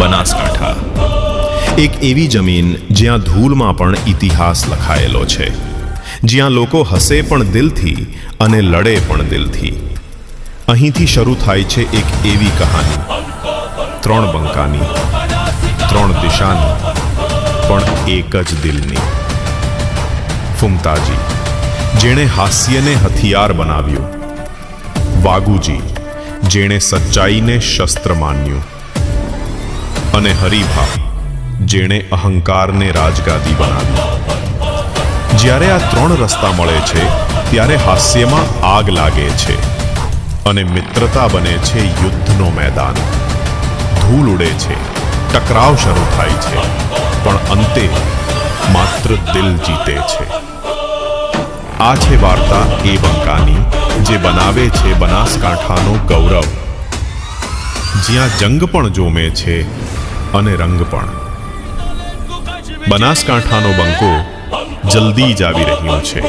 બનાસકાંઠા. એક એવી જમીન જ્યાં ધૂળમાં પણ ઇતિહાસ લખાયેલો છે. જ્યાં લોકો હસે પણ દિલથી અને લડે પણ દિલથી. અહીંથી શરૂ થાય છે એક એવી કહાની. ત્રણ બંકાની, ત્રણ દિશાની, પણ એક જ દિલની. ફુમતાજી, જેણે હાસ્યને હથિયાર બનાવ્યું. વાગુજી, જેણે સચ્ચાઈને શસ્ત્ર માન્યું. અને હરિભા જેણે અહંકારને રાજગાદી બનાવી. જ્યારે આ ત્રણ રસ્તા મળે છે, ત્યારે હાસ્યમાં આગ લાગે છે અને મિત્રતા બને છે યુદ્ધનો મેદાન. ધૂળ ઉડે છે, ટકરાવ શરૂ થાય છે, પણ અંતે માત્ર દિલ જીતે છે. આ છે વાર્તા એ બંકાની, જે બનાવે છે બનાસકાંઠાનો ગૌરવ. જ્યાં જંગ પણ જોમે છે અને રંગ પણ. બનાસકાંઠાનો બંકો જલ્દી જ આવી રહ્યો છે.